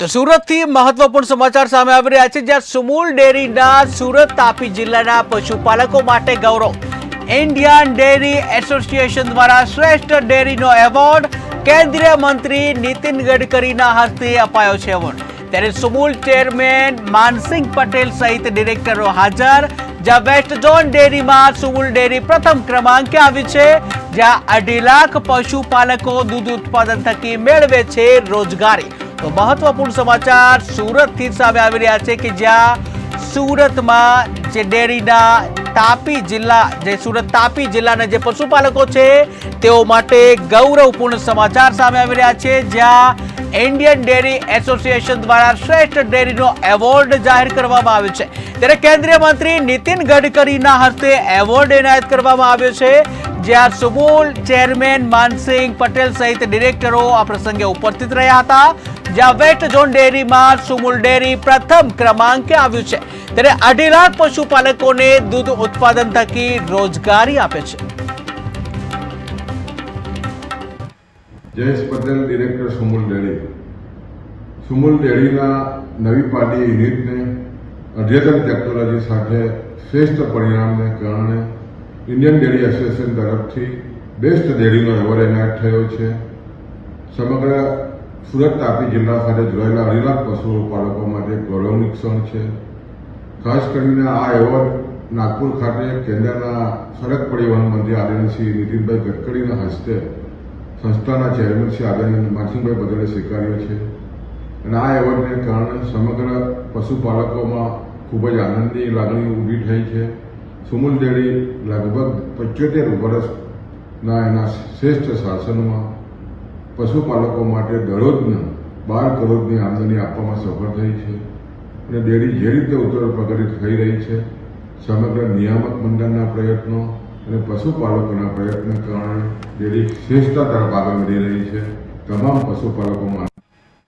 તો સુરતથી મહત્વપૂર્ણ સમાચાર સામે આવી રહ્યા છે, જ્યાં સુમૂલ ડેરીના સુરત તાપી જિલ્લાના પશુપાલકો માટે ગૌરવ. ઇન્ડિયન ડેરી એસોસિએશન દ્વારા શ્રેષ્ઠ ડેરીનો એવોર્ડ કેન્દ્રીય મંત્રી નીતિન ગડકરીના હસ્તે અપાયો છે એવોર્ડ. ત્યારે સુમૂલ ચેરમેન માનસિંહ પટેલ સહિત ડિરેક્ટરો હાજર, જ્યાં વેસ્ટ ઝોન ડેરીમાં સુમૂલ ડેરી પ્રથમ ક્રમાંકે આવી છે, જ્યાં અઢી લાખ પશુપાલકો દૂધ ઉત્પાદન થકી મેળવે છે રોજગારી. તો મહત્વપૂર્ણ સમાચાર સુરતથી સામે આવી રહ્યા છે કે જ્યાં સુરતમાં જે ડેરીના તાપી જિલ્લા, જે સુરત તાપી જિલ્લાના જે પશુપાલકો છે, તેઓ માટે ગૌરવપૂર્ણ સમાચાર સામે આવી રહ્યા છે જ્યાં ઇન્ડિયન ડેરી એસોસિએશન દ્વારા શ્રેષ્ઠ ડેરીનો એવોર્ડ જાહેર કરવામાં આવ્યો છે. ત્યારે કેન્દ્રીય મંત્રી નીતિન ગડકરીના હસ્તે એવોર્ડ એનાયત કરવામાં આવ્યો છે. જ્યાં સુમૂલ ચેરમેન માનસિંહ પટેલ સહિત ડિરેક્ટરો આ પ્રસંગે ઉપસ્થિત રહ્યા હતા. જ્યાં વેસ્ટ ઝોન ડેરીમાં સુમૂલ ડેરી પ્રથમ ક્રમાંકે આવ્યું છે. ત્યારે અઢી લાખ પશુપાલકોને દૂધ ઉત્પાદન થકી રોજગારી આપે છે. જયેશ પટેલ ડિરેક્ટર સુમુલ ડેડી સુમુલ ડેરીના નવી પાર્ટી યુનિટને અદ્યતન ટેકનોલોજી સાથે શ્રેષ્ઠ પરિણામને કારણે ઇન્ડિયન ડેરી એસોસિએશન તરફથી બેસ્ટ ડેરીનો એવોર્ડ એનાયત થયો છે. સમગ્ર સુરત, તાપી જિલ્લા સાથે જોડાયેલા અઢી લાખ પશુપાલકો માટે ગૌરવની ક્ષણ છે. ખાસ કરીને આ એવોર્ડ નાગપુર ખાતે કેન્દ્રના સડક પરિવહન મંત્રી આદરણીય શ્રી નીતિનભાઈ ગડકરીના હસ્તે સંસ્થાના ચેરમેન શ્રી આદરણીય માનસિંહભાઈ બધેલે સ્વીકાર્યો છે. અને આ એવોર્ડને કારણે સમગ્ર પશુપાલકોમાં ખૂબ જ આનંદની લાગણી ઊભી થઈ છે. સુમુલ ડેરી લગભગ પંચોતેર વર્ષના એના શ્રેષ્ઠ શાસનમાં પશુપાલકો માટે દરરોજના બાર કરોડની આમદની આપવામાં સફળ થઈ છે. અને ડેરી જે રીતે ઉત્તર પ્રગતિ થઈ રહી છે, સમગ્ર નિયામક મંડળના પ્રયત્નો અને પશુપાલકોના પ્રયત્ન કારણે ડેરી શ્રેષ્ઠતા તરફ આગળ વધી રહી છે તમામ પશુપાલકોમાં